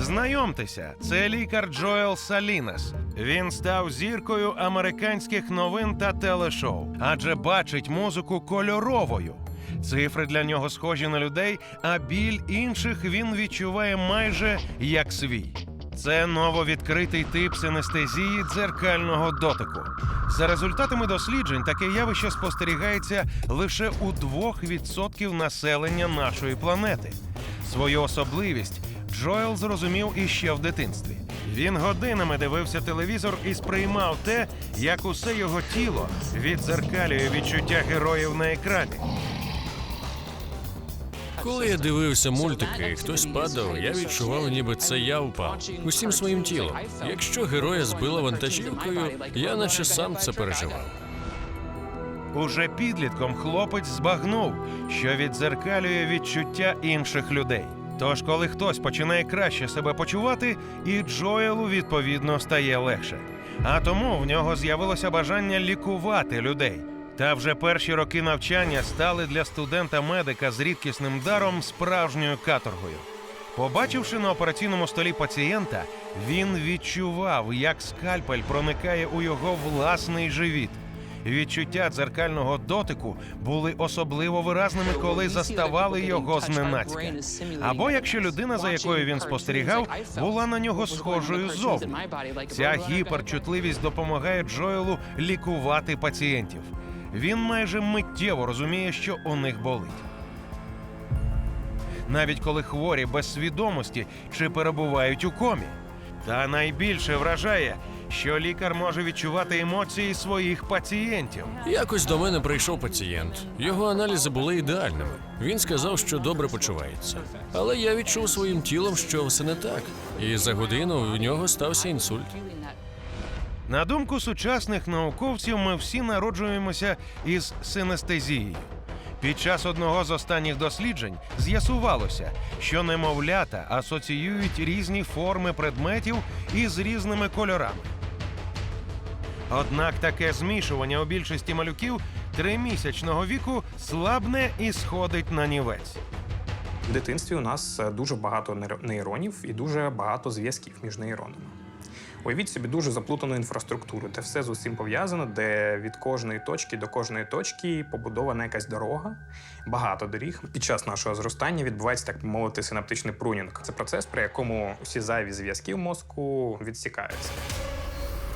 Знайомтеся, це лікар Джоел Салінес. Він став зіркою американських новин та телешоу, адже бачить музику кольоровою. Цифри для нього схожі на людей, а біль інших він відчуває майже як свій. Це нововідкритий тип синестезії дзеркального дотику. За результатами досліджень, таке явище спостерігається лише у 2% населення нашої планети. Свою особливість Джоел зрозумів іще в дитинстві. Він годинами дивився телевізор і сприймав те, як усе його тіло віддзеркалює відчуття героїв на екрані. Коли я дивився мультики, і хтось падав, я відчував, ніби це я впав усім своїм тілом. Якщо героя збила вантажівкою, я наче сам це переживав. Уже підлітком хлопець збагнув, що віддзеркалює відчуття інших людей. Тож, коли хтось починає краще себе почувати, і Джоелу відповідно стає легше. А тому в нього з'явилося бажання лікувати людей. Та вже перші роки навчання стали для студента-медика з рідкісним даром справжньою каторгою. Побачивши на операційному столі пацієнта, він відчував, як скальпель проникає у його власний живіт. Відчуття дзеркального дотику були особливо виразними, коли заставали його зненацька. Або якщо людина, за якою він спостерігав, була на нього схожою ззовні. Ця гіперчутливість допомагає Джоелу лікувати пацієнтів. Він майже миттєво розуміє, що у них болить. Навіть коли хворі без свідомості чи перебувають у комі. Та найбільше вражає, що лікар може відчувати емоції своїх пацієнтів. Якось до мене прийшов пацієнт. Його аналізи були ідеальними. Він сказав, що добре почувається. Але я відчув своїм тілом, що все не так. І за годину в нього стався інсульт. На думку сучасних науковців, ми всі народжуємося із синестезією. Під час одного з останніх досліджень з'ясувалося, що немовлята асоціюють різні форми предметів із різними кольорами. Однак таке змішування у більшості малюків тримісячного віку слабне і сходить на нівець. В дитинстві у нас е, дуже багато нейро- нейронів і дуже багато зв'язків між нейронами. Уявіть собі дуже заплутану інфраструктуру, де все з усім пов'язано, де від кожної точки до кожної точки побудована якась дорога, багато доріг. Під час нашого зростання відбувається так мовити синаптичний прунінг. Це процес, при якому усі зайві зв'язки в мозку відсікаються.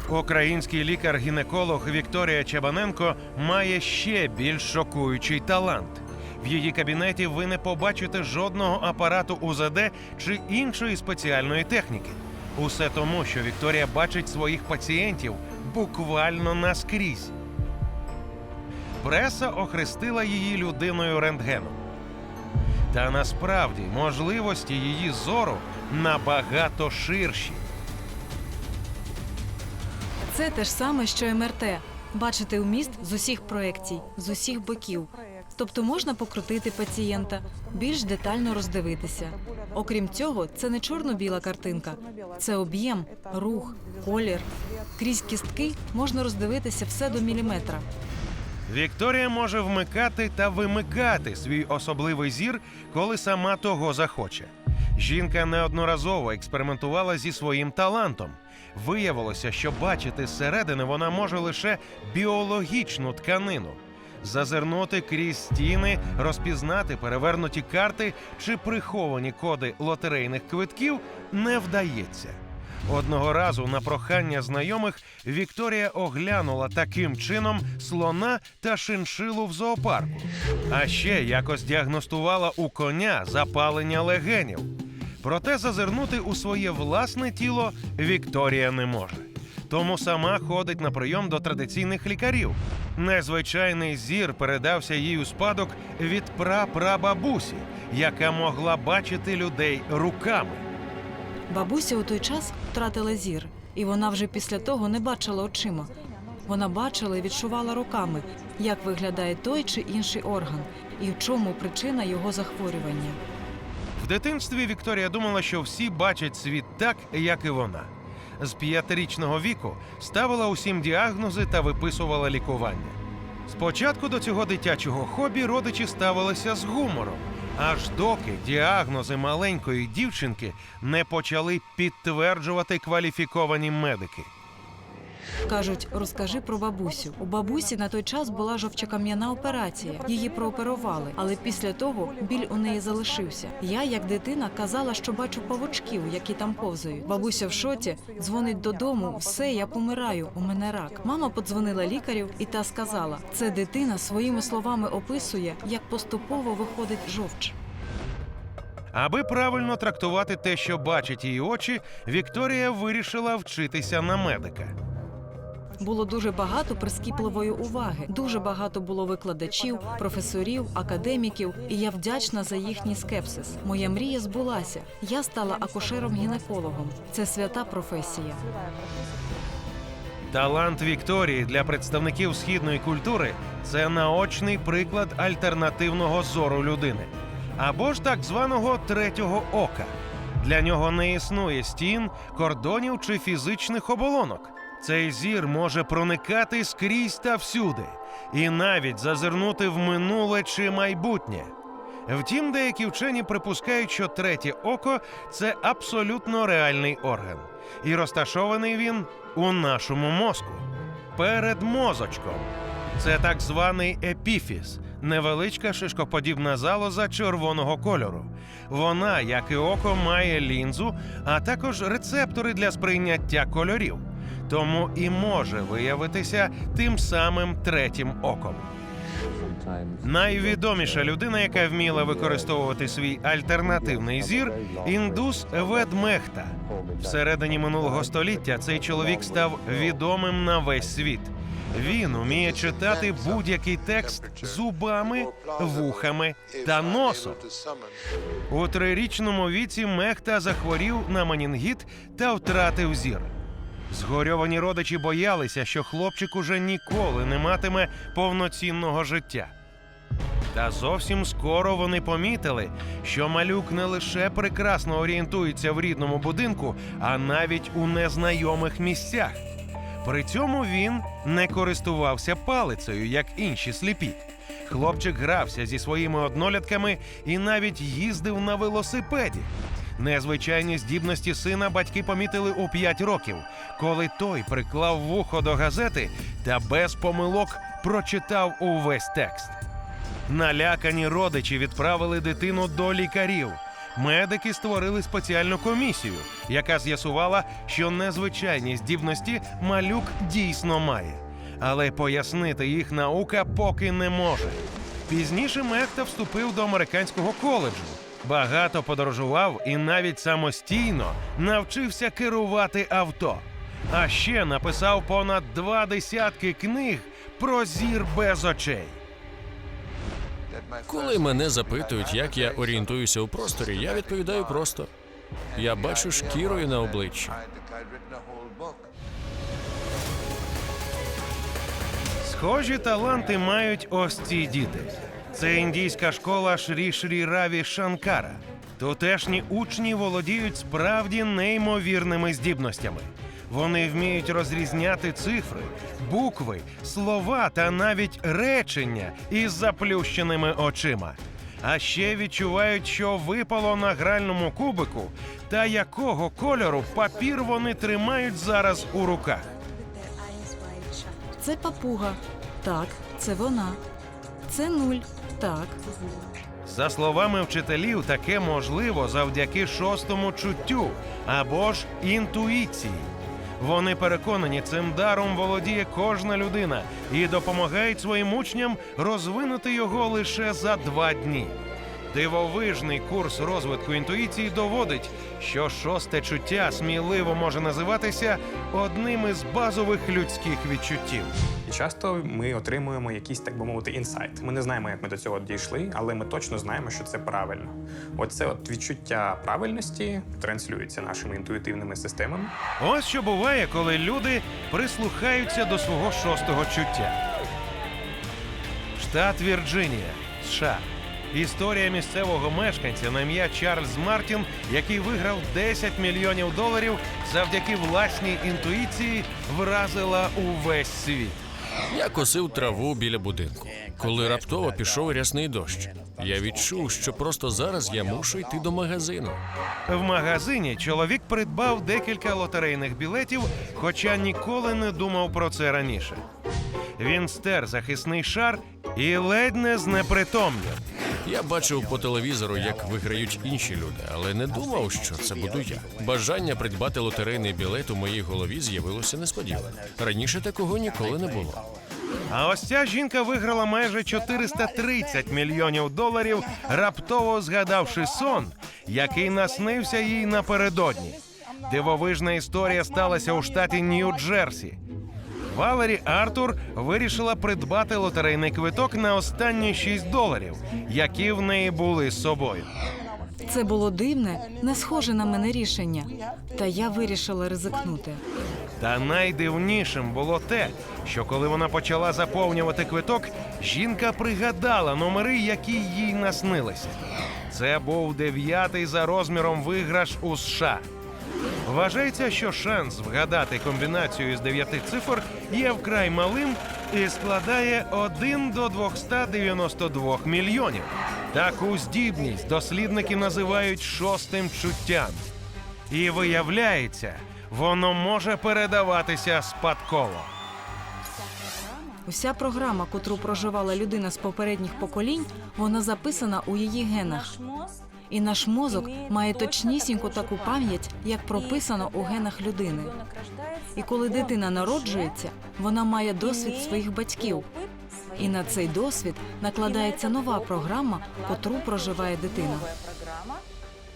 Український лікар-гінеколог Вікторія Чабаненко має ще більш шокуючий талант. В її кабінеті ви не побачите жодного апарату УЗД чи іншої спеціальної техніки. Усе тому, що Вікторія бачить своїх пацієнтів буквально наскрізь. Преса охрестила її людиною рентгену. Та насправді можливості її зору набагато ширші. Це те ж саме, що МРТ. Бачити вміст з усіх проекцій, з усіх боків. Тобто можна покрутити пацієнта, більш детально роздивитися. Окрім цього, це не чорно-біла картинка, це об'єм, рух, колір. Крізь кістки можна роздивитися все до міліметра. Вікторія може вмикати та вимикати свій особливий зір, коли сама того захоче. Жінка неодноразово експериментувала зі своїм талантом. Виявилося, що бачити зсередини вона може лише біологічну тканину. Зазирнути крізь стіни, розпізнати перевернуті карти чи приховані коди лотерейних квитків не вдається. Одного разу на прохання знайомих Вікторія оглянула таким чином слона та шиншилу в зоопарку. А ще якось діагностувала у коня запалення легенів. Проте зазирнути у своє власне тіло Вікторія не може. Тому сама ходить на прийом до традиційних лікарів. Незвичайний зір передався їй у спадок від прапрабабусі, яка могла бачити людей руками. Бабуся у той час втратила зір, і вона вже після того не бачила очима. Вона бачила і відчувала руками, як виглядає той чи інший орган, і в чому причина його захворювання. Дитинстві Вікторія думала, що всі бачать світ так, як і вона. З п'ятирічного віку ставила усім діагнози та виписувала лікування. Спочатку до цього дитячого хобі родичі ставилися з гумором, Аж доки діагнози маленької дівчинки не почали підтверджувати кваліфіковані медики. Кажуть, розкажи про бабусю. У бабусі на той час була жовчокам'яна операція. Її прооперували, але після того біль у неї залишився. Я, як дитина, казала, що бачу павучків, які там повзають. Бабуся в шоці дзвонить додому. Все, я помираю. У мене рак. Мама подзвонила лікарю, і та сказала: це дитина своїми словами описує, як поступово виходить жовч. Аби правильно трактувати те, що бачать її очі, Вікторія вирішила вчитися на медика. Було дуже багато прискіпливої уваги. Дуже багато було викладачів, професорів, академіків, і я вдячна за їхній скепсис. Моя мрія збулася. Я стала акушером-гінекологом. Це свята професія. Талант Вікторії для представників східної культури це наочний приклад альтернативного зору людини або ж так званого третього ока. Для нього не існує стін, кордонів чи фізичних оболонок. Цей зір може проникати скрізь та всюди, і навіть зазирнути в минуле чи майбутнє. Втім, деякі вчені припускають, що третє око це абсолютно реальний орган, і розташований він у нашому мозку перед мозочком. Це так званий епіфіз, невеличка шишкоподібна залоза червоного кольору. Вона, як і око, має лінзу, а також рецептори для сприйняття кольорів, тому і може виявитися тим самим третім оком. Найвідоміша людина, яка вміла використовувати свій альтернативний зір, індус Ведмехта. Всередині минулого століття цей чоловік став відомим на весь світ. Він уміє читати будь-який текст зубами, вухами та носом. У трирічному віці Мехта захворів на манінгіт та втратив зір. Згорьовані родичі боялися, що хлопчик уже ніколи не матиме повноцінного життя. Та зовсім скоро вони помітили, що малюк не лише прекрасно орієнтується в рідному будинку, а навіть у незнайомих місцях. При цьому він не користувався палицею, як інші сліпі. Хлопчик грався зі своїми однолітками і навіть їздив на велосипеді. Незвичайні здібності сина батьки помітили у 5 років, коли той приклав вухо до газети та без помилок прочитав увесь текст. Налякані родичі відправили дитину до лікарів. Медики створили спеціальну комісію, яка з'ясувала, що незвичайні здібності малюк дійсно має. Але пояснити їх наука поки не може. Пізніше Мехта вступив до американського коледжу, багато подорожував і навіть самостійно навчився керувати авто. А ще написав понад два десятки книг про зір без очей. Коли мене запитують, як я орієнтуюся у просторі, я відповідаю просто: я бачу шкірою на обличчі. Схожі таланти мають ось ці діти. Це індійська школа Шрі Шрі Раві Шанкара. Тутешні учні володіють справді неймовірними здібностями. Вони вміють розрізняти цифри, букви, слова та навіть речення із заплющеними очима. А ще відчувають, що випало на гральному кубику, та якого кольору папір вони тримають зараз у руках. Це папуга. Так, це вона. Це нуль. Так. За словами вчителів, таке можливо завдяки шостому чуттю або ж інтуїції. Вони переконані, цим даром володіє кожна людина і допомагають своїм учням розвинути його лише за два дні. Дивовижний курс розвитку інтуїції доводить, що шосте чуття сміливо може називатися одним із базових людських відчуттів. І часто ми отримуємо якийсь, так би мовити, інсайт. Ми не знаємо, як ми до цього дійшли, але ми точно знаємо, що це правильно. Оце от відчуття правильності транслюється нашими інтуїтивними системами. Ось що буває, коли люди прислухаються до свого шостого чуття. Штат Вірджинія, США. Історія місцевого мешканця на ім'я Чарльз Мартін, який виграв 10 мільйонів доларів завдяки власній інтуїції, вразила увесь світ. Я косив траву біля будинку, коли раптово пішов рясний дощ. Я відчув, що просто зараз я мушу йти до магазину. В магазині чоловік придбав декілька лотерейних білетів, хоча ніколи не думав про це раніше. Він стер захисний шар і ледь не знепритомнів. Я бачив по телевізору, як виграють інші люди, але не думав, що це буду я. Бажання придбати лотерейний білет у моїй голові з'явилося несподівано. Раніше такого ніколи не було. А ось ця жінка виграла майже 430 мільйонів доларів, раптово згадавши сон, який наснився їй напередодні. Дивовижна історія сталася у штаті Нью-Джерсі. Валері Артур вирішила придбати лотерейний квиток на останні 6 доларів, які в неї були з собою. Це було дивне, не схоже на мене рішення. Та я вирішила ризикнути. Та найдивнішим було те, що коли вона почала заповнювати квиток, жінка пригадала номери, які їй наснилися. Це був дев'ятий за розміром виграш у США. Вважається, що шанс вгадати комбінацію з дев'яти цифр є вкрай малим і складає 1 до 292 мільйонів. Таку здібність дослідники називають шостим чуттям. І виявляється, воно може передаватися спадково. Уся програма, котру проживала людина з попередніх поколінь, вона записана у її генах. І наш мозок має точнісінько таку пам'ять, як прописано у генах людини. І коли дитина народжується, вона має досвід своїх батьків. І на цей досвід накладається нова програма, котру проживає дитина.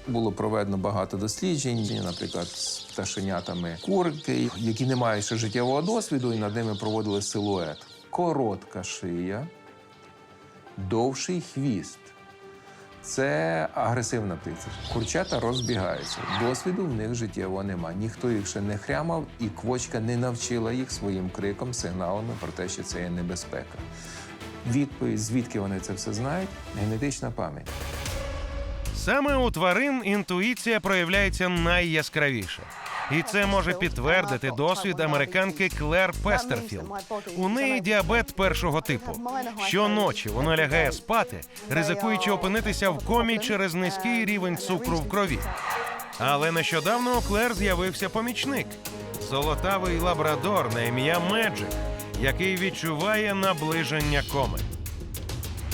Було проведено багато досліджень, наприклад, з пташенятами курки, які не мають ще життєвого досвіду, і над ними проводили силует. Коротка шия, довший хвіст. Це агресивна птиця. Курчата розбігаються. Досвіду в них життєво нема. Ніхто їх ще не хрямав, і квочка не навчила їх своїм криком, сигналами про те, що це є небезпека. Відповідь, звідки вони це все знають, генетична пам'ять. Саме у тварин інтуїція проявляється найяскравіше. І це може підтвердити досвід американки Клер Пестерфілд. У неї діабет першого типу. Щоночі вона лягає спати, ризикуючи опинитися в комі через низький рівень цукру в крові. Але нещодавно у Клер з'явився помічник золотавий лабрадор на ім'я Меджик, який відчуває наближення коми.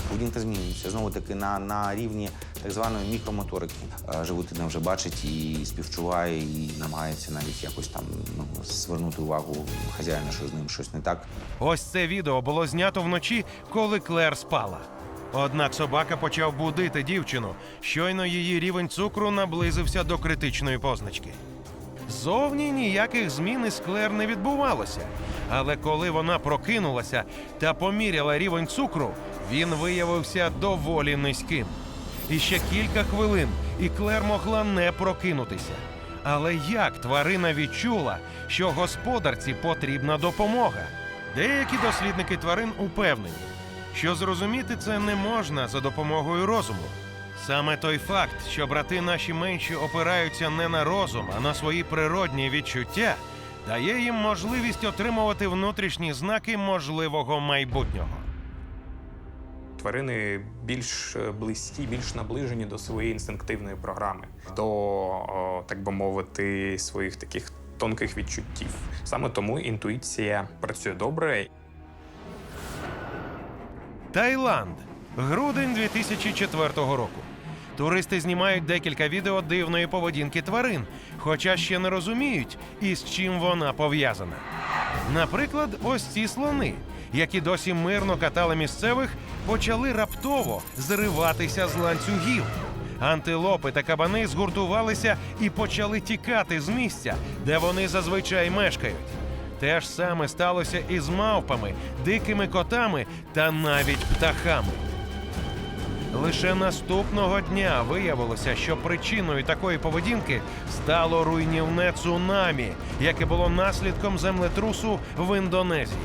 Поведінка змінюється знову таки на, на рівні так званої мікромоторики. Е, Животина вже бачить і співчуває, і намагається навіть якось там ну, звернути увагу хазяїна, що з ним щось не так. Ось це відео було знято вночі, коли Клер спала. Однак собака почав будити дівчину. Щойно її рівень цукру наблизився до критичної позначки. Зовні ніяких змін із Клер не відбувалося. Але коли вона прокинулася та поміряла рівень цукру, він виявився доволі низьким. І ще кілька хвилин, і Клер могла не прокинутися. Але як тварина відчула, що господарці потрібна допомога? Деякі дослідники тварин упевнені, що зрозуміти це не можна за допомогою розуму. Саме той факт, що брати наші менші опираються не на розум, а на свої природні відчуття, дає їм можливість отримувати внутрішні знаки можливого майбутнього. Тварини більш е, близькі, більш наближені до своєї інстинктивної програми, до, так би мовити, своїх таких тонких відчуттів. Саме тому інтуїція працює добре. Таїланд, грудень 2004 року. Туристи знімають декілька відео дивної поведінки тварин, хоча ще не розуміють, із чим вона пов'язана. Наприклад, ось ці слони, які досі мирно катали місцевих, почали раптово зриватися з ланцюгів. Антилопи та кабани згуртувалися і почали тікати з місця, де вони зазвичай мешкають. Те ж саме сталося і з мавпами, дикими котами та навіть птахами. Лише наступного дня виявилося, що причиною такої поведінки стало руйнівне цунамі, яке було наслідком землетрусу в Індонезії.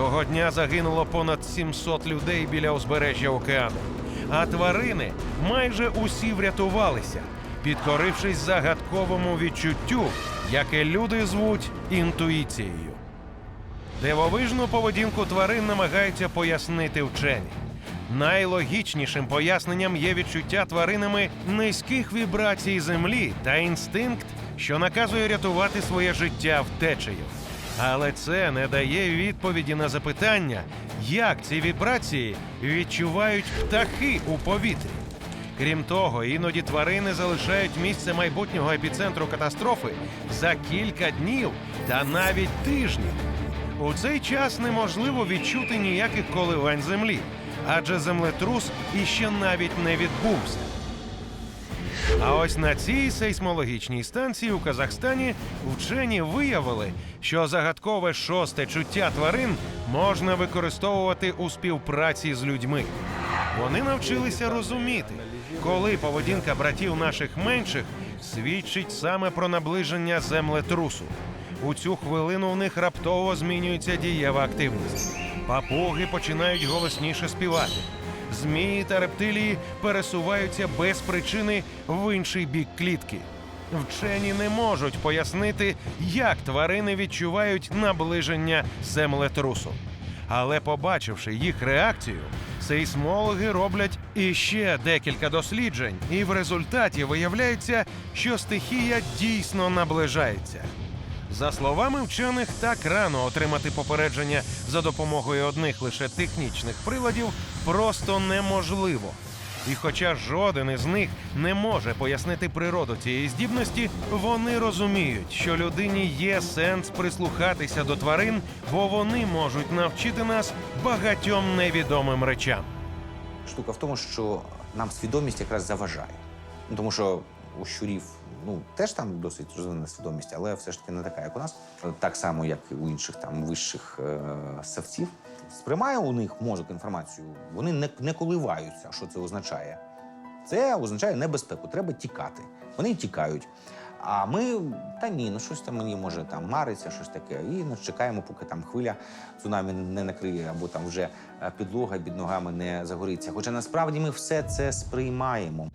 Того дня загинуло понад 700 людей біля узбережжя океану. А тварини майже усі врятувалися, підкорившись загадковому відчуттю, яке люди звуть інтуїцією. Дивовижну поведінку тварин намагаються пояснити вчені. Найлогічнішим поясненням є відчуття тваринами низьких вібрацій землі та інстинкт, що наказує рятувати своє життя втечею. Але це не дає відповіді на запитання, як ці вібрації відчувають птахи у повітрі. Крім того, іноді тварини залишають місце майбутнього епіцентру катастрофи за кілька днів та навіть тижнів. У цей час неможливо відчути ніяких коливань землі, адже землетрус іще навіть не відбувся. А ось на цій сейсмологічній станції у Казахстані вчені виявили, що загадкове шосте чуття тварин можна використовувати у співпраці з людьми. Вони навчилися розуміти, коли поведінка братів наших менших свідчить саме про наближення землетрусу. У цю хвилину в них раптово змінюється дієва активність. Папуги починають голосніше співати. Змії та рептилії пересуваються без причини в інший бік клітки. Вчені не можуть пояснити, як тварини відчувають наближення землетрусу. Але побачивши їх реакцію, сейсмологи роблять іще декілька досліджень, і в результаті виявляється, що стихія дійсно наближається. За словами вчених, так рано отримати попередження за допомогою одних лише технічних приладів просто неможливо. І хоча жоден із них не може пояснити природу цієї здібності, вони розуміють, що людині є сенс прислухатися до тварин, бо вони можуть навчити нас багатьом невідомим речам. Штука в тому, що нам свідомість якраз заважає. Ну, тому що у щурів ну, теж там досить розвинена свідомість, але все ж таки не така, як у нас. Так само, як і у інших там вищих е- савців. Сприймає у них мозок інформацію, вони не, не коливаються, що це означає. Це означає небезпеку, треба тікати. Вони тікають. А ми та ні, ну щось там мені може там мариться, щось таке. І ну, чекаємо, поки там хвиля цунамі не накриє, або там вже е, підлога під ногами не загориться. Хоча насправді ми все це сприймаємо.